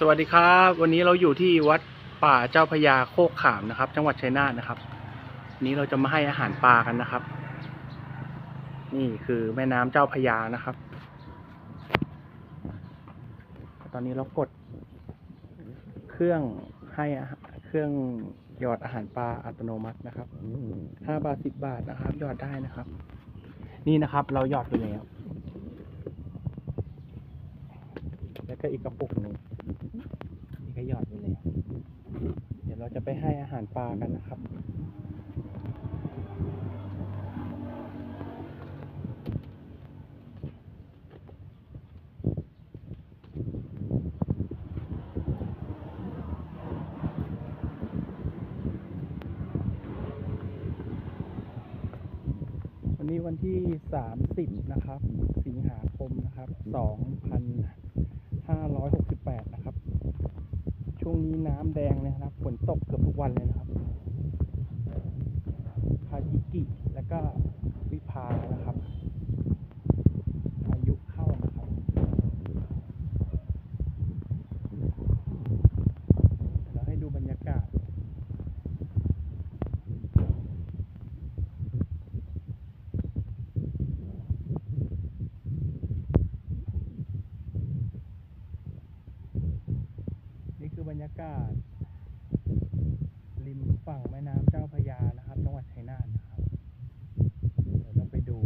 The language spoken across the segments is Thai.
สวัสดีครับ วันนี้เราอยู่ที่วัดป่าเจ้าพระยาโคกขามนะครับ จังหวัดชัยนาทนะครับนี้เราจะมาให้อาหารปลากันนะครับ นี่คือแม่น้ำเจ้าพระยานะครับ ตอนนี้เรากด เครื่องให้เครื่องหยอดอาหารปลาอัตโนมัตินะครับห้าบาทสิบบาทนะครับหยอดได้นะครับ นี่นะครับ เราหยอดไปแล้ว แล้วก็อีกกระปุกหนึ่งนี่ก็หยอดไปเลย เดี๋ยวเราจะไปให้อาหารปลากันนะครับวันนี้วันที่ 30 นะครับ สิงหาคมนะครับ 2568 นะครับ ช่วงนี้น้ำแดงเลยนะครับ ฝนตกเกือบทุกวันเลยนะครับ คาจิกิ แล้วก็วิภานะครับ อายุเข้านะครับ เดี๋ยวเราให้ดูบรรยากาศ นี่คือ บรรยากาศ ริมฝั่งแม่น้ำเจ้าพระยานะครับ จังหวัดชัยนาทนะครับเดี๋ยวเราไปดู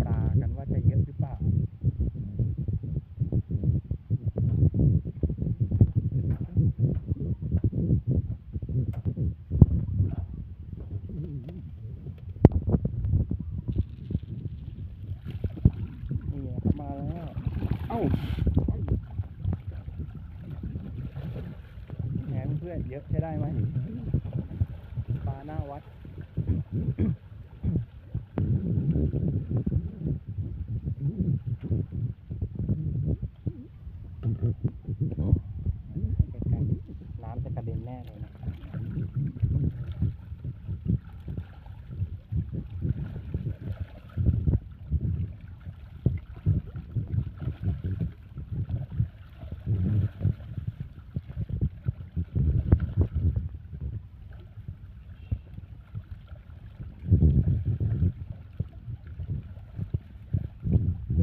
ปลากันว่าจะเยอะหรือเปล่านี่ครับมาแล้ว เอ้า แหมเพื่อนๆเยอะใช้ได้ไหมปลาหน้าวัด ใกล้ๆน้ำจะกระเด็นแน่เลยนะครับ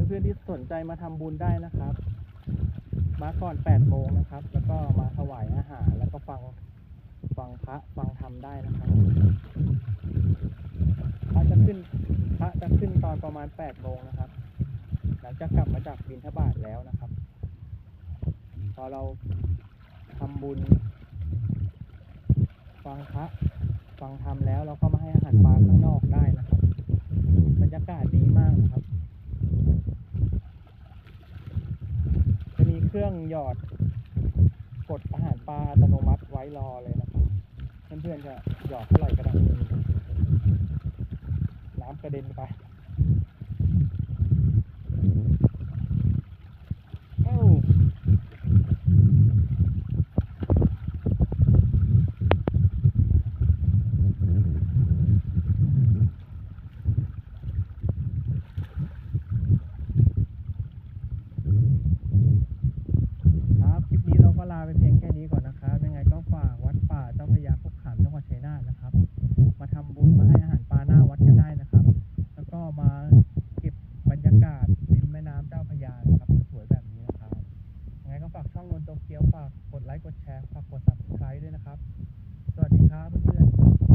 เพื่อนๆ ที่สนใจมาทำบุญได้นะครับ มาก่อน8โมงนะครับ แล้วก็มาถวายอาหาร แล้วก็ฟังฟังพระฟังธรรมได้นะครับพระจะขึ้นพระจะขึ้นตอนประมาณ8โมงนะครับ หลังจากกลับมาจากบิณฑบาตแล้วนะครับ พอเราทำบุญ ฟังพระฟังธรรมแล้วเราก็มาให้อาหารปลาข้างนอกได้นะครับ บรรยากาศดีมากนะครับ จะมี เครื่องหยอดกดอาหารปลาอัตโนมัติไว้รอเลยนะครับเพื่อนๆจะหยอดเท่าไหร่ก็ได้น้ำกระเด็นไปเอ้าครับคลิปนี้เราก็ลาไปเพียงแค่นี้ก่อนนะครับ ยังไงก็ฝากวัดป่าเจ้าพระยาพกขามจังหวัดชัยนาทนะครับ มาทำบุญมาให้อาหารปลาหน้าวัดกันได้นะครับ แล้วก็มาเก็บบรรยากาศริมแม่น้ำเจ้าพระยาครับสวยแบบนี้นะครับ ยังไงก็ฝากช่องนนโตเกียวฝากกดไลค์กดแชร์ฝากกดซับสไครต์ด้วยนะครับ สวัสดีครับเพื่อน